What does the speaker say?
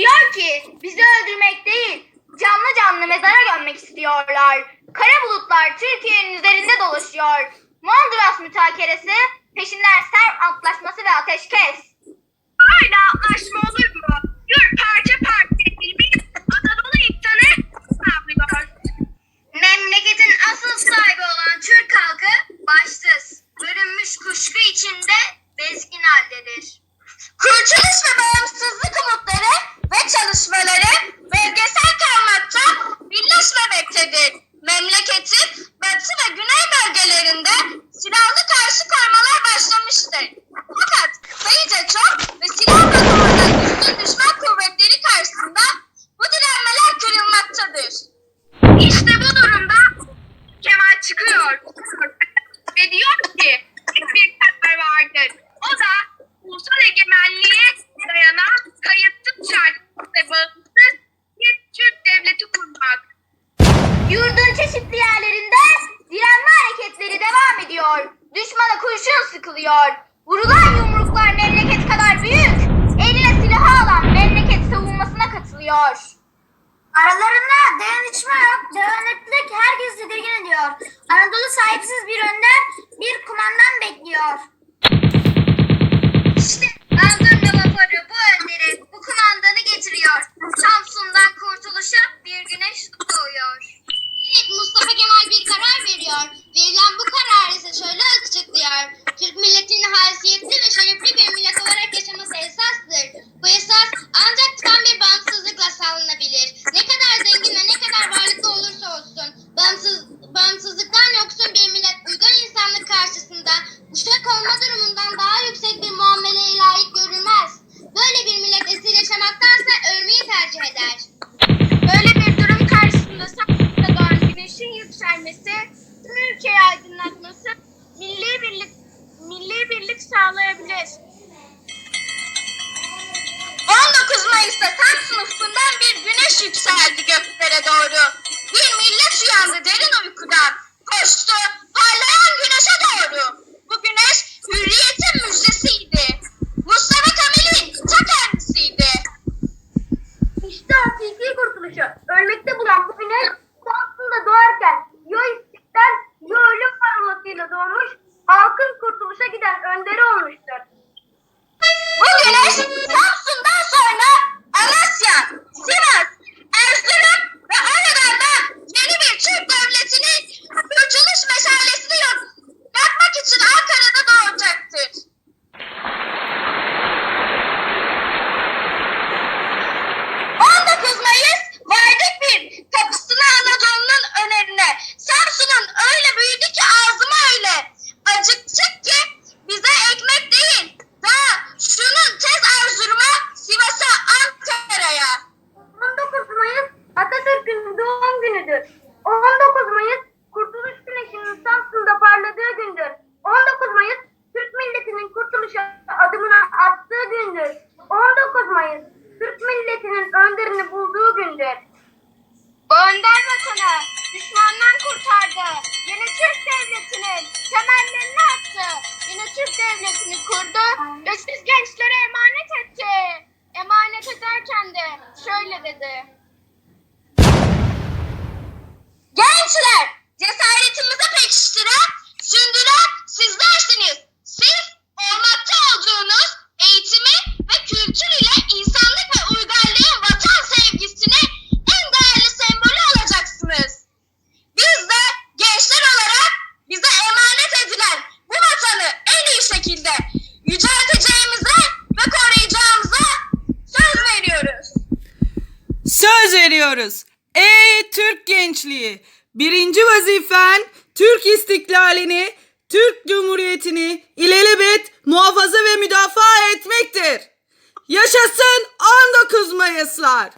diyor ki bizi öldürmek değil canlı canlı mezara gömmek istiyorlar. Kara bulutlar Türkiye'nin üzerinde dolaşıyor. Mondros mütakeresi peşinden Serp Antlaşması ve Ateşkes. Böyle antlaşma olur mu? ulusal egemenliğe dayanan kayıtlı şartlarına bağımsız bir Türk devleti kurmak. Yurdun çeşitli yerlerinde direnme hareketleri devam ediyor. Düşmana kurşun sıkılıyor. Vurulan yumruklar memleket kadar büyük. Eline silahı alan memleket savunmasına katılıyor. Aralarında dayanışma yok, dayanıklılık herkes tedirgin ediyor. Anadolu sahipsiz bir önder, bir Güneş yükseldi göklere doğru. Bir millet uyandı derin uykudan. Koştu parlayan güneşe doğru. Bu güneş hürriyetin müjdesiydi. Mustafa Kemal'in ta kendisiydi. İşte hakiki kurtuluşu. Ölmekte bulan bu güneş aslında doğarken ya istiklal ya ölüm parıltıyla doğmuş Bu önder vatanı düşmandan kurtardı. Yeni Türk Devleti'nin temellerini attı. Yeni Türk Devleti'ni kurdu ediyoruz. Ey Türk gençliği! Birinci vazifen Türk istiklalini, Türk Cumhuriyeti'ni ilelebet muhafaza ve müdafaa etmektir. Yaşasın 19 Mayıslar!